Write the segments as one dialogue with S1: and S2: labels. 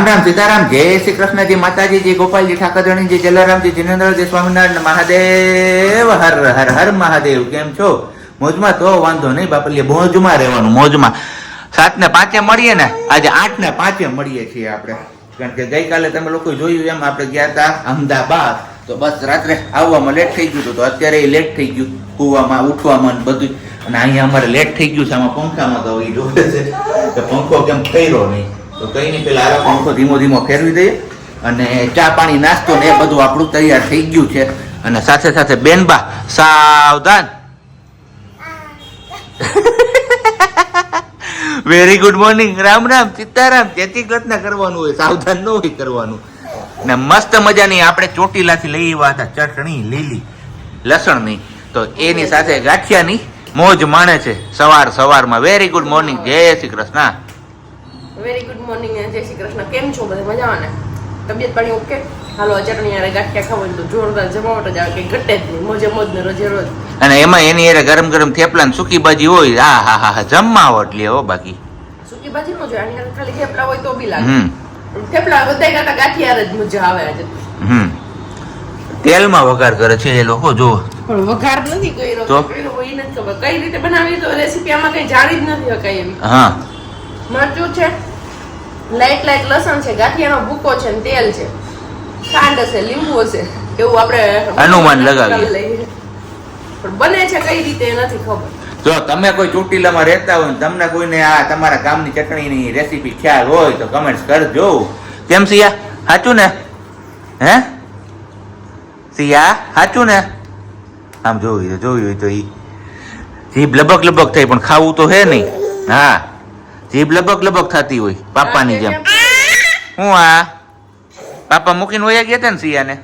S1: રામ રામ સીતારામ, જય શ્રી કૃષ્ણજી, માતાજી, જય ગોપાલજી ઠાકરજી જય જલારામજી જિનેન્દ્રજી સ્વામિનારાયણ મહાદેવ, હર હર હર મહાદેવ, કેમ છો? મોજમાં તો વાંધો નહીં બાપલીએ, મોજમાં રહેવાનું, મોજમાં. સાત ને પાંચે મળીએ ને, આજે આઠ ને પાંચે મળીએ છીએ આપણે. કારણ કે ગઈકાલે તમે લોકો જોયું એમ, આપણે ગયા હતા અમદાવાદ. તો બસ રાત્રે આવવામાં લેટ થઈ ગયું હતું, તો અત્યારે લેટ થઈ ગયું, કૂવામાં, ઉઠવામાં બધું અને અહીંયા અમારે લેટ થઈ ગયું છે, આમાં પંખામાં તો એ છે. પંખો કેમ ફેર્યો નહીં. તો કઈ નહીં પેલા આરો પંખો ધીમો ધીમો ફેરવી દઈએ અને ચા પાણી, નાસ્તો ને એ બધું આપણું તૈયાર થઈ ગયું છે. અને સાથે સાથે બેનબા, સાવધાન. Very good morning Ram Ram, Sitaram. જેથી ઘટના કરવાનું હોય, સાવધાન ન હોય કરવાનું. ને મસ્ત મજાની આપણે ચોટીલાથી લઈ આવ્યા હતા, ચટણી, લીલી, લસણની. તો એની સાથે ગાંઠિયાની મોજ માણે છે, સવાર સવારમાં. વેરી ગુડ મોર્નિંગ જય Shri Krishna.
S2: Very good morning જય શ્રી કૃષ્ણ. કેમ છો બધા? મજામાં ને? તબિયત પાણી ઓકે હાલો આ ચટણી યારે ગાંઠિયા ખાવ તો જોરદાર જમાવટ જ આવે કે ઘટે જ નહીં. મોજે મોજ ને રોજે રોજ.
S1: અને એમાં એની યારે ગરમ ગરમ થેપલા ને સૂકી ભાજી હોય હા હા હા હા જમાવટ લે હો બાકી.
S2: સૂકી ભાજી નો જોઈએ આની ખાલી થેપલા હોય તો બી લાગે. થેપલા બધા કરતા ગાંઠિયા જ મજા આવે આજે.
S1: હમ. તેલમાં વઘાર કરે છે એ લોકો જો
S2: પણ વઘાર નથી કર્યો.
S1: તો?
S2: એ નથી ખબર. કઈ રીતે બનાવી તો રેસીપી આમાં કઈ જાણી જ નથી શકાય એવી.
S1: હા.
S2: મરચું છે લાઈટ લાઈટ લસણ છે ગાંઠિયાનો ભૂકો છે ને તેલ છે. ખાંડ હશે લીંબુ હશે એવું આપણે
S1: અનુમાન લગાવીએ.
S2: પણ બને છે કઈ રીતે નથી ખબર.
S1: જો તમે કોઈ ચોટીલામાં રહેતા હોય તમને કોઈને આ તમારા ગામની ચટણીની રેસીપી ખ્યાલ હોય તો કમેન્ટ્સ કરજો. કેમ સિયા? સાચું ને? હે? સિયા સાચું ને? આમ જોયું જોયું તો ઈ જીભ લબક લબક થઈ પણ ખાવું તો હે નહીં. હા. જીભ લબક લબક થતી હોય પાપાની જેમ. હું આ? પાપા મૂકીને વયા ગયા હતા ને સિયાને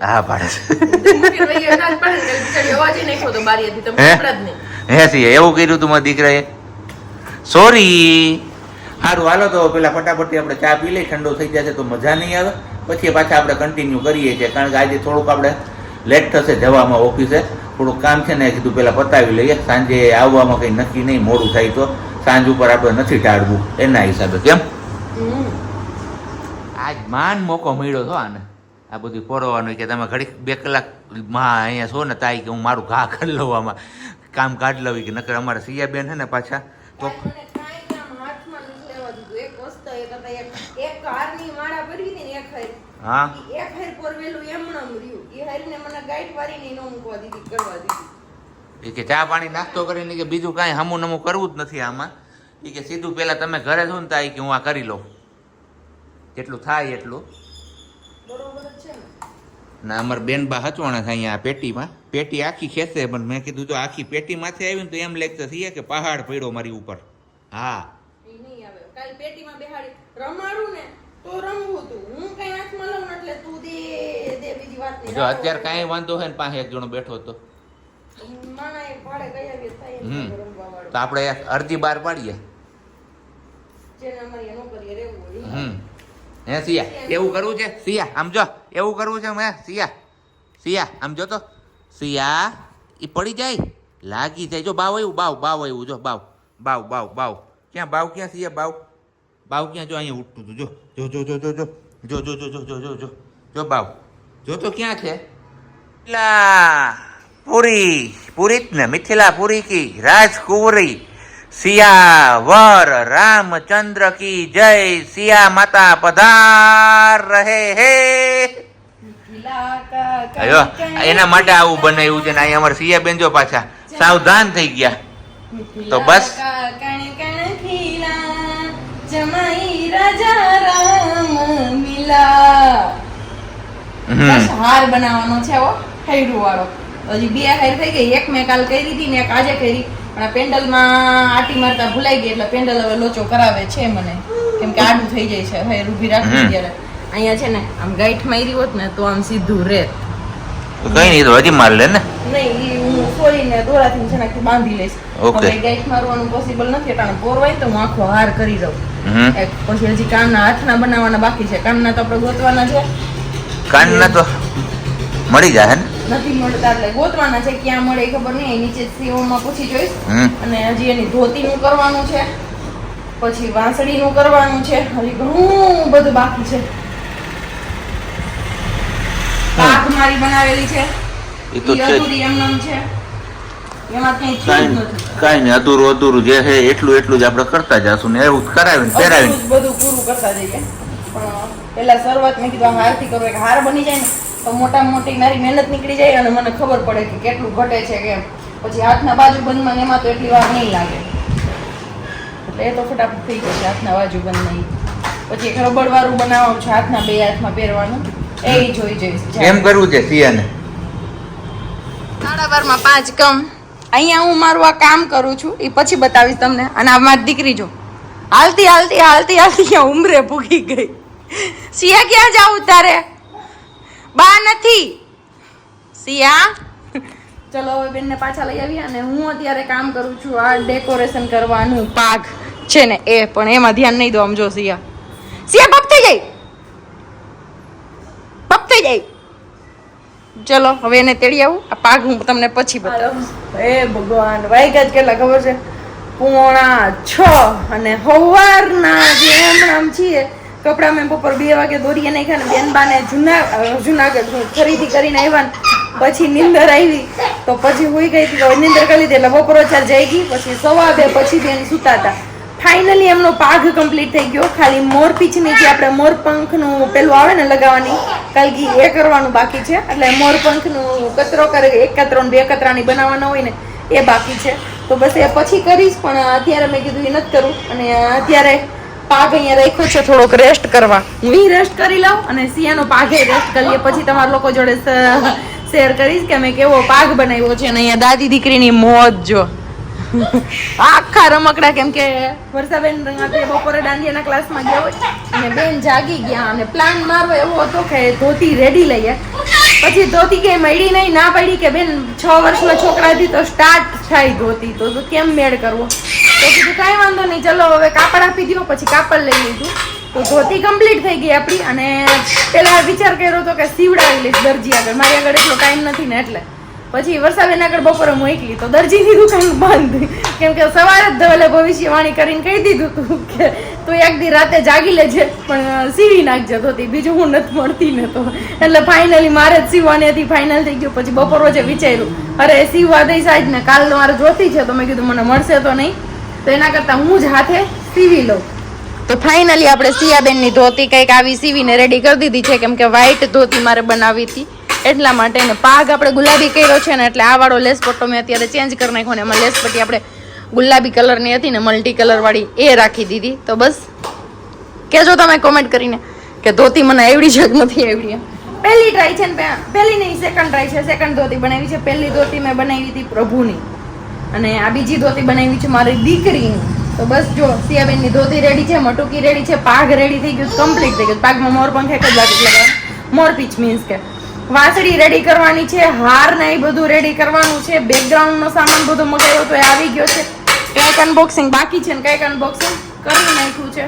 S1: હા પાડે છે. હે?
S2: સાંભળ્યા જ નહીં.
S1: હે સિયા એવું કર્યું તું મારા દીકરાએ? સોરી સારું હાલો તો પેલા ફટાફટી આપણે ચા પી લઈ ઠંડો થઈ જશે તો મજા નહીં આવે. પછી પાછા આપણે કન્ટિન્યુ કરીએ છીએ કારણ કે આજે થોડુંક આપણે લેટ થશે જવામાં ઓફિસે થોડુંક કામ છે ને એ કીધું પેલા પતાવી લઈએ. સાંજે આવવામાં કંઈ નક્કી નહીં મોડું થાય તો. સાંજ ઉપર આપણે નથી ટાળવું એના હિસાબે કેમ. આજ માન મોકો મળ્યો હતો આને. આ બધું પોરવાનું કે તમે ઘડીક બે કલાકમાં અહીંયા છો ને તાઈ કે હું મારું ઘા કરી લઉં આમાં. કામ કાઢ લઉં કે નકર અમારા સિયા બેન છે ને પાછા. તો
S2: લેવા.
S1: હા.
S2: એક હેર પોરવેલું એમણે મર્યું એ હેરને મને ગાઈડ વાળીને એનો મૂકવા દીધી, કરવા દીધી.
S1: એ કે ચા પાણી નાસ્તો કરીને કે બીજું કાંઈ હમું નમું કરવું જ નથી આમાં. એ કે સીધું પહેલાં તમે ઘરે છો ને ત્યાં કે હું આ કરી લઉં. જેટલું થાય એટલું.
S2: ના
S1: અમારે બેન બા હચવાણા છે અહીંયા પેટીમાં. પેટી આખી ખેંચે પણ મેં કીધું તો આખી પેટીમાંથી આવી ને તો એમ લાગતું થઈએ કે પહાડ પડ્યો મારી ઉપર. હા.
S2: પેટીમાં બેહાડી રમાડું ને તો રમવું તું. હું કાંઈ હાથમાં લઉં એટલે તું દે દે બીજી વાત નહીં.
S1: જો અત્યારે કાંઈ વાંધો હોય ને પાસે એક જણો બેઠો હતો હમ. તો આપણે અડધી બાર પાડીએ. હમ હે સિયા એવું કરવું છે સિયા આમ જો એવું કરવું છે મેં સિયા સિયા આમ જો તો સિયા એ પડી જાય લાગી જાય જો બાવ આવ્યું બાવ બાવ આવ્યું જો બાવ બાવ બાવ બાવ ક્યાં બાવ ક્યાં સિયા બાવ બાવ ક્યાં જો અહીંયા ઉઠતું હતું જો જો જો જો જો જો જો જો જો જો જો જો જો બાવ જો તો ક્યાં છે મિથિલા પૂરી પૂરી ને મિથિલા પૂરી કી રાજકુંવરી. સિયાવર રામચંદ્ર કી જય સિયા માતા પધાર રહે હે. એના માટે આવું બનાવ્યું છે ને અહીંયા અમારે સિયા બેન જો પાછા સાવધાન થઈ ગયા. તો બસ.
S2: જમાઈ રાજા રામ મિલા.
S1: હમ.
S2: હાર બનાવવાનો છે હો હૈરું વાળો. હજી બે હાર થઈ ગઈ. એક મેં કાલ કરી હતી ને એક આજે કરી. પણ આ પેન્ડલમાં આટી મારતા ભૂલાઈ ગઈ એટલે પેન્ડલ હવે લોચો કરાવે છે મને. કેમ કે આડું થઈ જાય છે. હવે ઊભી રાખવી
S1: હમ.
S2: ત્યારે અહીંયા છે ને આમ ગાઈઠ મારી હોત ને તો આમ સીધું રે.
S1: તો કઈ નહીં તો હજી માર લે ને.
S2: નહીં હું ફોડીને દોરાથી છે નાખી બાંધી લઈશ.
S1: ઓકે.
S2: હવે મારવાનું પોસિબલ નથી કારણ કોરવાય તો હું આખો હાર કરી દઉં પછી હજી કાનના હાથના બનાવવાના બાકી છે. કાનના તો આપણે ગોતવાના છે.
S1: કાનના તો મળી જાય ને.
S2: નથી મળતા એટલે ગોતવાના છે ક્યાં મળે એ ખબર નહીં. નીચે સીઓમાં પૂછી જોઈશ. અને હજી એની ધોતીનું કરવાનું છે પછી વાંસળીનું કરવાનું છે. હજી ઘણું બધું બાકી છે. પાક મારી બનાવેલી છે.
S1: એ તો છે.
S2: અધૂરી છે. એમાં કઈ
S1: નઈ અધૂરું અધૂરું જે છે એટલું એટલું જ આપણે કરતા જશું ને. એવું કરાવીને પહેરાવીને
S2: બધું પૂરું કરતા જઈએ. પણ પેલા શરૂઆત મેં કીધું આ હારથી કરો એક હાર બની જાય ને. તો મોટા મોટી મારી મહેનત નીકળી જાય અને મને ખબર પડે કે કેટલું ઘટે છે કે પછી હાથના બાજુ બંધમાં એમાં તો એટલી વાર નહીં લાગે. એટલે એ તો ફટાફટ થઈ જશે હાથના બાજુ બંધ નહીં પછી એક રબડવાળું બનાવવાનું છે હાથના બે હાથમાં પહેરવાનું. એ જોઈ જઈશ
S1: એમ કરવું છે સિયાને
S2: સાડા બારમાં પાંચ કમ. અહીંયા હું મારું આ કામ કરું છું એ પછી બતાવીશ તમને. અને આ મારી દીકરી જો. હાલતી હાલતી હાલતી હાલતી ઉમરે પૂગી ગઈ. સિયા ક્યાં જાવ તારે? બા નથી. સિયા? ચલો હવે બેનને પાછા લઈ આવી અને હું અત્યારે કામ કરું છું આ ડેકોરેશન કરવાનું પાક છે ને એ પણ એમાં ધ્યાન નહીં દો આમ જો સિયા. સિયા પપ થઈ જાય પપ થઈ જાય ચલો હવે એને તેડી આવું. આ પાક હું તમને પછી બતાવું હે ભગવાન વાગ્યા જ કેટલા ખબર છે? પોણા છ અને સવારના જે નામ છીએ કપડા મેં બપોર બે વાગે દોરીએ નાખ્યા ને બેન બાને જુના જુનાગઢ ખરીદી કરીને આવ્યા પછી નિંદર આવી. તો પછી હોઈ ગઈ હતી નીંદર કરી લીધી એટલે બપોર ચાર જઈ ગઈ. પછી સવા બે પછી બેન સૂતા હતા. ફાઇનલી એમનો પાઘ કમ્પ્લીટ થઈ ગયો. ખાલી મોર પીછની જે આપણે મોર પંખનું પેલું આવે ને લગાવવાની કલગી એ કરવાનું બાકી છે. એટલે મોર પંખનું કચરો કરે, એક કતરો બે કતરાની બનાવવાના હોય ને એ બાકી છે. તો બસ એ પછી કરીશ, પણ અત્યારે મેં કીધું એ નથી કરું. અને અત્યારે પાક અહીંયા રાખ્યો છે, થોડોક રેસ્ટ કરવા. હું રેસ્ટ કરી લઉં અને સિયાનો પાઘે રેસ્ટ કરી પછી તમારા લોકો જોડે શેર કરીશ કે મેં કેવો પાક બનાવ્યો છે. અને અહીંયા દાદી દીકરીની મોજ જો. આખા રમકડા, કેમ કે વર્ષાબેન બપોરે દાંડિયાના ક્લાસમાં ગયા અને બેન જાગી ગયા અને પ્લાન મારો એવો હતો કે ધોતી રેડી લઈએ. પછી ધોતી કે મળી નહીં, ના પડી કે બેન છ વર્ષના છોકરાથી તો સ્ટાર્ટ થાય ધોતી. તો કેમ મેળ કરવો? તો કીધું, કાંઈ વાંધો નહીં, ચલો હવે કાપડ આપી દો પછી કાપડ લઈ લીધું. તો ધોતી કમ્પ્લીટ થઈ ગઈ આપણી, અને પેલા વિચાર કર્યો હતો કે સીવડાવી લઈશ દરજી આગળ. મારી આગળ એટલો ટાઈમ નથી ને એટલે. પછી વરસાદના આગળ બપોરે મોકલી તો દરજીની દુકાન બંધ. કેમ કે સવારે જ ધવલે ભવિષ્યવાણી કરીને કહી દીધું તું કે, તું એક દી રાતે જાગી લેજે, પણ સીવી નાખજે ધોતી, બીજું હું નથી મળતી ને તો. એટલે ફાઇનલી મારે જ સીવવાની હતી ફાઇનલ થઈ ગયું, પછી બપોર વચ્ચે વિચાર્યું, અરે, સીવવા દઈશ આજ ને કાલ મારે જોતી છે. તો મેં કીધું, મને મળશે તો નહીં. તો એના કરતા હું જ હાથે સીવી લઉં. તો ફાઇનલી આપણે સિયાબેનની ધોતી કંઈક આવી સીવીને રેડી કરી દીધી છે કેમ કે વ્હાઈટ ધોતી મારે બનાવી હતી. એટલા માટે ને પાગ આપણે ગુલાબી કર્યો છે ને એટલે આ વાળો લેસ પટ્ટો મેં અત્યારે ચેન્જ કરી નાખ્યો ને એમાં લેસ પટ્ટી આપણે ગુલાબી કલરની હતી ને મલ્ટી કલરવાળી એ રાખી દીધી. તો બસ કહેજો તમે કોમેન્ટ કરીને કે ધોતી મને આવડી છે નથી આવડી એમ. પહેલી ટ્રાય છે ને પહેલી નહીં સેકન્ડ ટ્રાય છે. સેકન્ડ ધોતી બનાવી છે. પહેલી ધોતી મેં બનાવી હતી પ્રભુની. અને આ બીજી ધોતી બનાવી છે મારી દીકરીની. તો બસ જો, સિયાબેનની ધોતી રેડી છે, મટુકી રેડી છે, પાઘ રેડી થઈ ગયું કમ્પ્લીટ થઈ ગયું પાઘમાં મોર પંખ એક જ બાકી લગાવવાનું મોર પીચ મીન્સ કે. વાંસળી રેડી કરવાની છે, હાર ને એ બધું રેડી કરવાનું છે. બેકગ્રાઉન્ડનો સામાન બધો મગાવ્યો તો એ આવી ગયો છે. કંઈક અનબોક્સિંગ બાકી છે ને કંઈક અનબોક્સિંગ કરી નાખ્યું છે.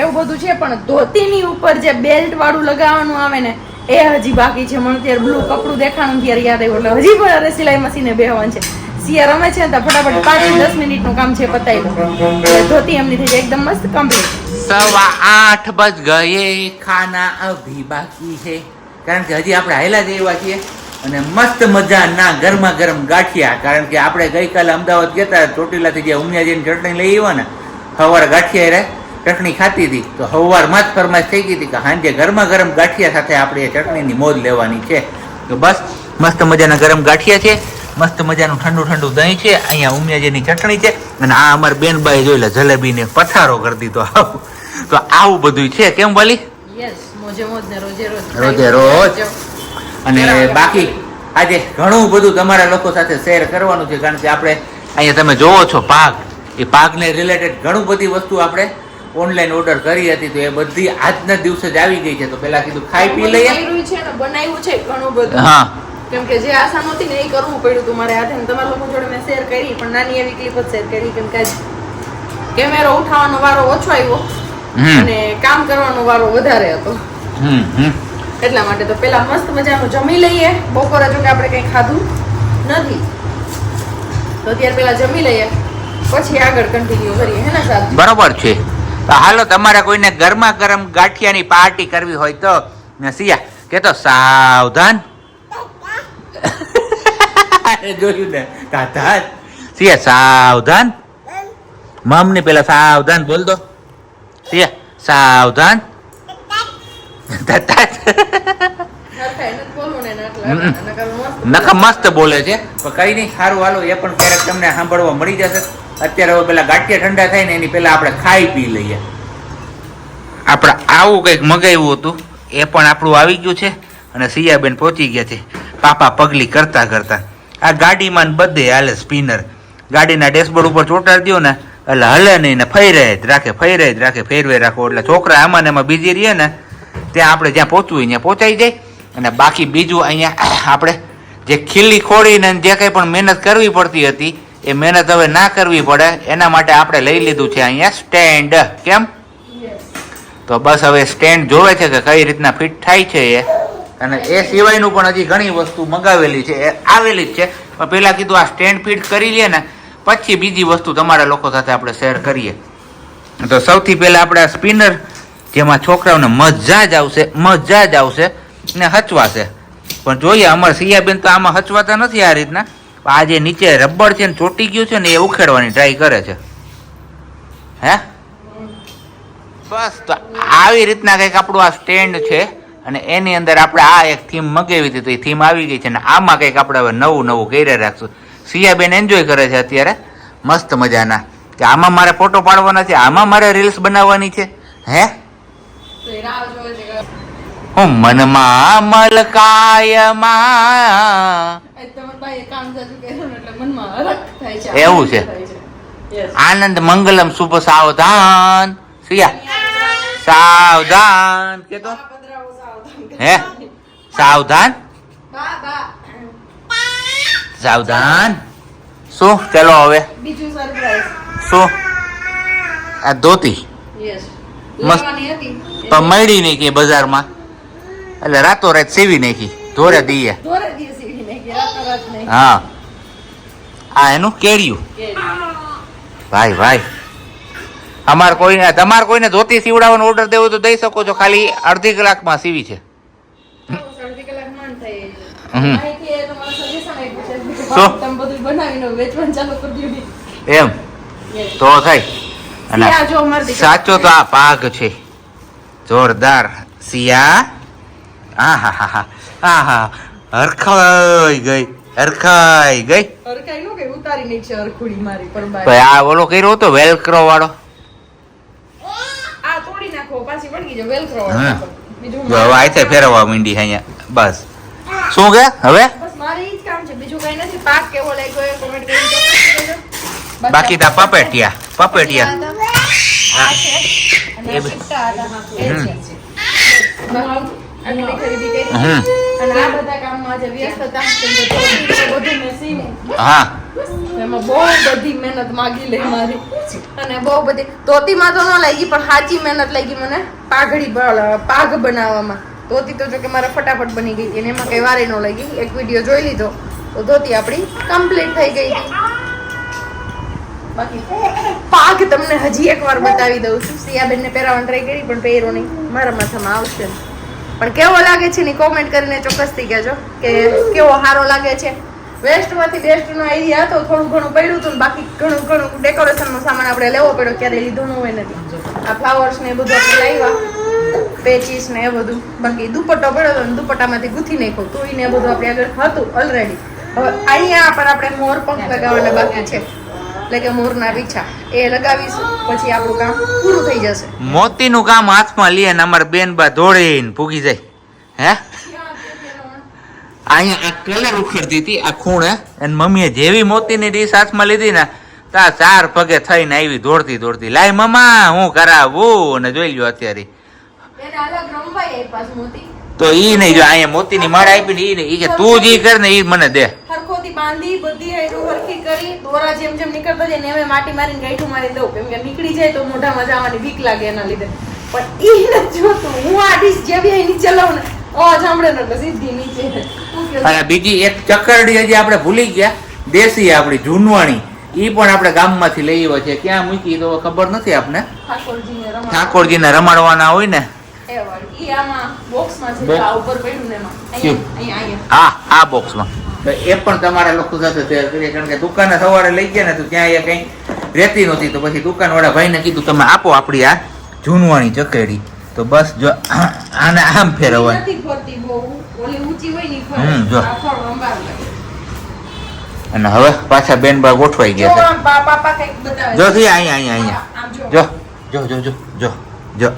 S2: એવું બધું છે, પણ ધોતીની ઉપર જે બેલ્ટ વાળું લગાવવાનું આવે ને, એ હજી બાકી છે. મને ત્યારે બ્લુ કપડું દેખાણું ત્યારે યાદ આવ્યું, એટલે હજી પણ સિલાઈ મશીને બેહવાનું છે. સિયા રમે છે ને તો ફટાફટ પાંચ દસ દસ મિનિટનું કામ છે પતાવી ધોતી એમની થઈ જાય એકદમ મસ્ત કમ્પ્લીટ
S1: સવા આઠ બજ ગયે, ખાના અભી બાકી છે કારણ કે હજી આપણે હાયલા જ એવા છીએ અને મસ્ત મજાના ગરમા ગરમ ગાંઠિયા. કારણ કે આપણે ગઈકાલે અમદાવાદ ગયા હતા ચોટીલાથી જે ઉમિયાજીની ચટણી લઈ આવ્યા ને સવારે ગાંઠિયા રે, ચટણી ખાતી હતી. તો સવારમાં જ ફરમાશ થઈ ગઈ હતી કે સાંજે ગરમા ગરમ ગાંઠિયા સાથે આપણે એ ચટણીની મોજ લેવાની છે. તો બસ, મસ્ત મજાના ગરમ ગાંઠિયા છે. મસ્ત મજાનું ઠંડુ ઠંડુ દહીં છે અહીંયા ઉમિયાજીની ચટણી છે અને આ અમારા બેનબાઈ જોઈ લે જલેબીને પથારો કરી દીધો. આવું તો આવું બધું છે કેમ બોલી
S2: રોજે રોજ
S1: રોજ. અને બાકી આજે ઘણું બધું તમારા લોકો સાથે શેર કરવાનું છે કારણ કે આપણે અહીંયા તમે જોવો છો પાક. એ પાકને રિલેટેડ ઘણું બધી વસ્તુ આપણે ઓનલાઈન ઓર્ડર કરી હતી તો એ બધી આજના દિવસે જ આવી ગઈ છે તો પેલા કીધું ખાઈ પી લઈએ.
S2: છે બનાવ્યું છે ઘણું બધું.
S1: હા.
S2: કેમ કે જે આશા નહોતી ને એ કરવું પડ્યું હતું મારે હાથે તમારા લોકો જોડે મેં શેર કરી પણ નાની એવી ક્લિપ જ શેર કરી કેમ કે કેમેરો ઉઠાવવાનો વારો ઓછો આવ્યો અને કામ કરવાનો વારો વધારે હતો. એટલા માટે તો પેલા મસ્ત મજાનું જમી લઈએ. બપોરે જો કે આપણે કંઈ ખાધું નથી. તો અત્યારે પેલા જમી લઈએ. પછી આગળ કન્ટિન્યુ કરીએ. હે ને સાહેબ
S1: બરોબર છે. તો હાલો તમારે કોઈને ગરમા ગરમ ગાંઠિયાની પાર્ટી કરવી હોય તો ને સિયા કે તો સાવધાન જોયું ને? તાતા સિયા સાવધાન. મમને પેલા સાવધાન બોલ દો. સિયા સાવધાન. તાતા નખા મસ્ત બોલે છે. પણ કઈ નહીં સારું હાલો એ પણ ક્યારેક તમને સાંભળવા મળી જશે. અત્યારે હવે પેલા ગાંઠિયા ઠંડા થાય ને એની પેલા આપણે ખાઈ પી લઈએ. આપણે આવું કંઈક મગાવ્યું હતું એ પણ આપણું આવી ગયું છે. અને સિયાબેન પહોંચી ગયા છે. પાપા પગલી કરતા કરતા. આ ગાડીમાં બધે હાલે સ્પિનર. ગાડીના ડેશબોર્ડ ઉપર ચોંટાડી દો ને એટલે હલે નહીં ને ફેરે જ રાખે ફેરે જ રાખે ફેરવે રાખો. એટલે છોકરા આમાં ને એમાં બીજી રહીએ ને ત્યાં આપણે જ્યાં પહોંચવું ત્યાં પહોંચાઈ જાય. અને બાકી બીજું અહીંયા આપણે જે ખીલી ખોડીને જે કંઈ પણ મહેનત કરવી પડતી હતી એ મહેનત હવે ના કરવી પડે. એના માટે આપણે લઈ લીધું છે અહીંયા સ્ટેન્ડ. કેમ? તો બસ હવે સ્ટેન્ડ જોવે છે કે કઈ રીતના ફિટ થાય છે એ. અને એ સિવાયનું પણ હજી ઘણી વસ્તુ મંગાવેલી છે, એ આવેલી જ છે. પણ પહેલાં કીધું આ સ્ટેન્ડ ફિટ કરી લઈએ ને, પછી બીજી વસ્તુ તમારા લોકો સાથે આપણે શેર કરીએ. તો સૌથી પહેલા આપણે આ સ્પિનર જેમાં છોકરાઓને મજા જ આવશે, મજા જ આવશે ને હચવાશે. પણ જોઈએ, અમારે સિયાબેન તો આમાં હચવાતા નથી આ રીતના. આ જે નીચે રબર છે ને ચોટી ગયું છે ને, એ ઉખેડવાની ટ્રાય કરે છે. હે? બસ, તો આવી રીતના કંઈક આપણું આ સ્ટેન્ડ છે. અને એની અંદર આપણે આ એક થીમ મગાવી હતી તો એ થીમ આવી ગઈ છે ને આમાં કંઈક આપણે હવે નવું નવું કરી રાખશું. સિયાબેન એન્જોય કરે છે અત્યારે મસ્ત મજાના. કે આમાં મારે ફોટો પાડવાના છે આમાં મારે રીલ્સ બનાવવાની છે હે? હું મનમાં મલકાયમાં.
S2: કર્યું
S1: એવું છે. આનંદ મંગલમ શુભ સાવધાન. સિયા. સાવધાન કે તો
S2: બા પધરાવો સાવધાન.
S1: હે? સાવધાન? સાવધાન? શું? ચલો હવે?
S2: બીજું સરપ્રાઈઝ.
S1: શું? આ ધોતી? મસ્ત. મળી નહીં કે બજારમાં. એટલે રાતો રાત સીવી નાખી. ધોરે દઈએ. હા. આ એનું કેળિયું. ભાઈ ભાઈ. અમારે કોઈને તમારે કોઈને ધોતી સીવડાવવાનો ઓર્ડર દેવો તો દઈ શકો છો. ખાલી અડધી કલાકમાં સીવી છે. એમ? તો થાય અને. સાચો તો આ પાક છે. જોરદાર. સિયા આ હા હા. હા હા હા હરખાઈ ગઈ. હરખાઈ ગઈ.
S2: હરખાઈ નો કે ઉતારી નહીં છે હરખુડી મારી પર
S1: તો આ ઓલો કર્યો હતો વેલક્રો વાળો?
S2: આ તોડી નાખો પાછી વળગી જાવ વેલક્રો
S1: હા.
S2: બીજું
S1: હવે આઈ ફેરવવા માંડી અહીંયા. બસ. શું કે? હવે? બાકી તા પપેટિયા. પપેટિયા. હા.
S2: એમાં બહુ બધી મહેનત માગી લે મારી. અને બહુ બધી. ધોતીમાં તો ન લાગી પણ સાચી મહેનત લાગી મને પાઘડી પાઘ બનાવવામાં. ધોતી તો જો કે મારે ફટાફટ બની ગઈ હતી અને એમાં કઈ વારે ન લાગી. એક વીડિયો જોઈ લીધો. તો ધોતી આપણી કમ્પ્લીટ થઈ ગઈ હતી. બાકી પાક તમને હજી એકવાર બતાવી દઉં છું. સિયાબેનને પહેરાવાની ટ્રાય કરી, પણ પહેરો નહીં. મારા માથામાં આવશે પણ કેવો લાગે છે ની કોમેન્ટ કરીને ચોક્કસથી કહેજો કે કેવો સારો લાગે છે. વેસ્ટમાંથી બેસ્ટનો આઈડિયા હતો, થોડું ઘણું પડ્યું હતું બાકી ઘણું ઘણું ડેકોરેશનનો સામાન આપણે લેવો પડ્યો ક્યારે લીધો ન હોય નથી આ ફ્લાવર્સ ને બધું આપણે લાવ્યા. પેચીસ ને એ બધું. બાકી દુપટ્ટો પડ્યો દુપટ્ટામાંથી ગૂંથી નાખ્યો. તો ને એ બધું આપણે આગળ હતું ઓલરેડી હવે અહીંયા પણ આપણે મોર પંખ લગાવવાના બાકી છે. એટલે કે મોરના પીછા એ લગાવીશું. પછી આપણું કામ પૂરું થઈ જશે.
S1: મોતીનું કામ હાથમાં લઈએ ને અમારા બેન બા દોડીને ભૂગી જાય. હે? અહીંયા એક કલર ઉખેડતી હતી, આ ખૂણે અને મમ્મીએ જેવી મોતીની ડીશ હાથમાં લીધી ને, તા ચાર પગે થઈને આવી દોડતી દોડતી. લાય મમ્મા, હું કરાવું? અને જોઈ લ્યો અત્યારે. તો ઈ નહીં જો અહીંયા મોતીની માળા આપી ને ઈ નહીં. કે તું જે કર ને ઈ મને દે.
S2: હરખોથી બાંધી બધી હાયરું હરખી કરી દોરા જેમ જેમ નીકળતા જાય ને એમ એમ માટી મારીને ગાંઠું મારી દઉં. કેમ કે નીકળી જાય તો મોઢામાં જવાની બીક લાગે એના લીધે. પણ ઈ નથી જોતું. હું આ ડીશ જે બી અહીં નીચે ને અવાજ સાંભળે ને સીધી નીચે.
S1: અને બીજી એક ચકરડી હજી આપણે ભૂલી ગયા. દેશી આપણી જૂનવાણી. ઈ પણ આપણે ગામમાંથી લઈ આવ્યા છે. ક્યાં મૂકી તો ખબર નથી
S2: રમાડવા.
S1: ઠાકોરજીને રમાડવાના હોય ને.
S2: એ વાળી. ઈ આમાં બોક્સમાં છે
S1: બોક્સ.
S2: આ ઉપર પડ્યું ને એમાં
S1: કેમ?
S2: અહીંયા અહીંયા અહીંયા
S1: આ આ બોક્સમાં તો એ પણ તમારે લખું સાથે કારણ કે દુકાને સવારે લઈ ગયા ને તો ત્યાં એ કંઈ રહેતી નહોતી તો પછી દુકાનવાળા ભાઈને કીધું તમે આપો આપણી આ જૂનવાણી ચકેડી તો બસ જો આને આમ ફેરવવાની
S2: નથી ફરતી બહુ ઓલી ઊંચી હોય ને ફરે.
S1: હમ, જો. અને હવે પાછા બેન બા ગોઠવાઈ ગયા છે જો. થી અહીંયા અહીંયા અહીંયા. જો જો જો જો જો જો